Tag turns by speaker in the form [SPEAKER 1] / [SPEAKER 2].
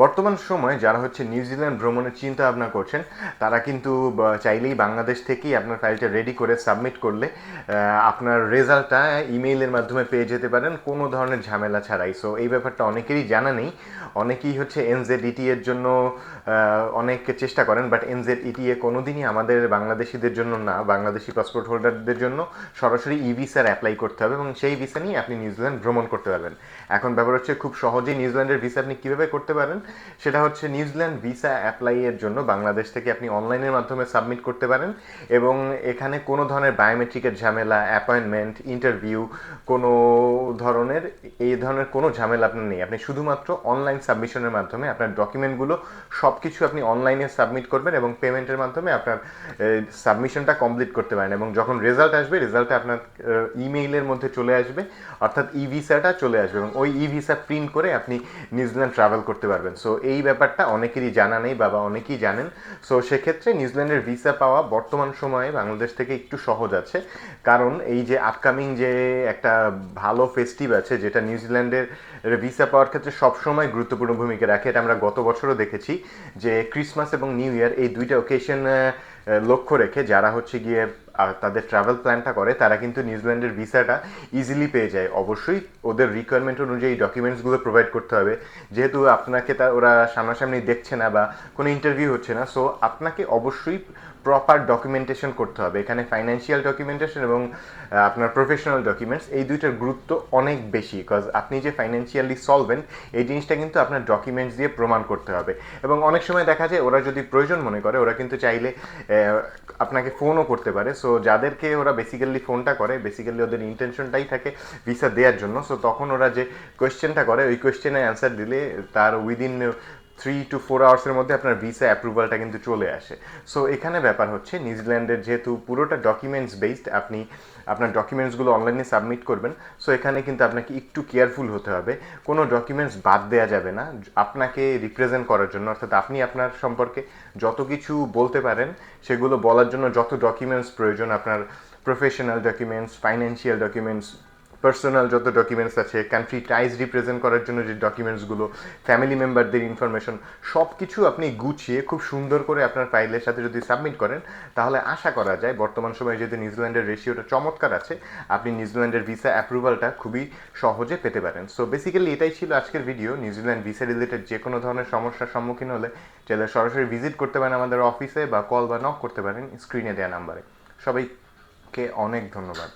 [SPEAKER 1] বর্তমান সময়ে যারা হচ্ছে নিউজিল্যান্ড ভ্রমণের চিন্তা ভাবনা করছেন, তারা কিন্তু চাইলেই বাংলাদেশ থেকেই আপনার ফাইলটা রেডি করে সাবমিট করলে আপনার রেজাল্টটা ইমেইলের মাধ্যমে পেয়ে যেতে পারেন, কোনো ধরনের ঝামেলা ছাড়াই। সো এই ব্যাপারটা অনেকেরই জানা নেই। অনেকেই হচ্ছে এনজেড এর জন্য অনেক চেষ্টা করেন বাট এনজেড ইটিএ কোনোদিনই আমাদের বাংলাদেশিদের জন্য না, বাংলাদেশি পাসপোর্ট হোল্ডারদের জন্য সরাসরি ই ভিসার অ্যাপ্লাই করতে হবে এবং সেই ভিসা নিয়ে আপনি নিউজিল্যান্ড ভ্রমণ করতে পারবেন। এখন ব্যাপার হচ্ছে খুব সহজেই নিউজিল্যান্ডের ভিসা আপনি কীভাবে করতে পারেন সেটা হচ্ছে নিউজিল্যান্ড ভিসা অ্যাপ্লাইয়ের জন্য বাংলাদেশ থেকে আপনি অনলাইনের মাধ্যমে সাবমিট করতে পারেন এবং এখানে কোনো ধরনের বায়োমেট্রিকের ঝামেলা অ্যাপয়েন্টমেন্ট ইন্টারভিউ কোনো ধরনের এই ধরনের কোনো ঝামেলা আপনার নেই। আপনি শুধুমাত্র অনলাইন সাবমিশনের মাধ্যমে আপনার ডকুমেন্টগুলো সব কিছু আপনি অনলাইনে সাবমিট করবেন এবং পেমেন্টের মাধ্যমে আপনার সাবমিশনটা কমপ্লিট করতে পারেন এবং যখন রেজাল্ট আসবে রেজাল্টটা আপনার ইমেইলের মধ্যে চলে আসবে, অর্থাৎ ই ভিসাটা চলে আসবে এবং ওই ই ভিসা প্রিন্ট করে আপনি নিউজিল্যান্ড ট্রাভেল করতে পারবেন। সো এই ব্যাপারটা অনেকেরই জানা নেই, বাবা অনেকেই জানেন। সো সেক্ষেত্রে নিউজিল্যান্ডের ভিসা পাওয়া বর্তমান সময়ে বাংলাদেশ থেকে একটু সহজ আছে। কারণ এই যে আপকামিং যে একটা ভালো ফেস্টিভ আছে, যেটা নিউজিল্যান্ডের ভিসা পাওয়ার ক্ষেত্রে সবসময় গুরুত্বপূর্ণ ভূমিকা রাখে, এটা আমরা গত বছরও দেখেছি যে ক্রিসমাস এবং নিউ ইয়ার এই দুইটা ওকেশন লক্ষ্য রেখে যারা হচ্ছে গিয়ে তাদের ট্রাভেল প্ল্যানটা করে, তারা কিন্তু নিউজিল্যান্ডের ভিসাটা ইজিলি পেয়ে যায়। অবশ্যই ওদের রিকোয়ারমেন্ট অনুযায়ী ডকুমেন্টসগুলো প্রোভাইড করতে হবে। যেহেতু আপনাকে তা ওরা সামনাসামনি দেখছে না বা কোনো ইন্টারভিউ হচ্ছে না সো আপনাকে অবশ্যই প্রপার ডকুমেন্টেশন করতে হবে। এখানে ফাইন্যান্সিয়াল ডকুমেন্টেশন এবং আপনার প্রফেশনাল ডকুমেন্টস এই দুইটার গুরুত্ব অনেক বেশি। বিকজ আপনি যে ফাইন্যান্সিয়ালি সলভেন্ট এই জিনিসটা কিন্তু আপনার ডকুমেন্টস দিয়ে প্রমাণ করতে হবে। এবং অনেক সময় দেখা যায়, ওরা যদি প্রয়োজন মনে করে, ওরা কিন্তু চাইলে আপনাকে ফোনও করতে পারে। সো যাদেরকে ওরা বেসিক্যালি ফোনটা করে বেসিক্যালি ওদের ইন্টেনশনটাই থাকে ভিসা দেওয়ার জন্য। সো তখন ওরা যে কোয়েশ্চেনটা করে, ওই কোয়েশ্চেনের অ্যান্সার দিলে তার উইদিন থ্রি টু ফোর আওয়ার্সের মধ্যে আপনার ভিসা অ্যাপ্রুভালটা কিন্তু চলে আসে। সো এখানে ব্যাপার হচ্ছে, নিউজিল্যান্ডের যেহেতু পুরোটা ডকুমেন্টস বেসড আপনি আপনার ডকুমেন্টসগুলো অনলাইনে সাবমিট করবেন। সো এখানে কিন্তু আপনাকে একটু কেয়ারফুল হতে হবে। কোনো ডকুমেন্টস বাদ দেওয়া যাবে না। আপনাকে রিপ্রেজেন্ট করার জন্য, অর্থাৎ আপনি আপনার সম্পর্কে যত কিছু বলতে পারেন, সেগুলো বলার জন্য যত ডকুমেন্টস প্রয়োজন, আপনার professional documents financial documents personal যত ডকুমেন্টস আছে কান্ট্রি টাইজ রিপ্রেজেন্ট করার জন্য যে ডকুমেন্টসগুলো ফ্যামিলি মেম্বারদের ইনফরমেশন সব কিছু আপনি গুছিয়ে খুব সুন্দর করে আপনার ফাইলের সাথে যদি সাবমিট করেন, তাহলে আশা করা যায় বর্তমান সময়ে যেহেতু নিউজিল্যান্ডের রেশিওটা চমৎকার আছে, আপনি নিউজিল্যান্ডের ভিসা অ্যাপ্রুভালটা খুবই সহজে পেতে পারেন। সো বেসিক্যালি এটাই ছিল আজকের ভিডিও নিউজিল্যান্ড ভিসা রিলেটেড যে কোনো ধরনের সমস্যার সম্মুখীন হলে চাইলে সরাসরি ভিজিট করতে পারেন আমাদের অফিসে বা কল বা নক করতে পারেন স্ক্রিনে দেওয়া নাম্বারে সবাইকে অনেক ধন্যবাদ।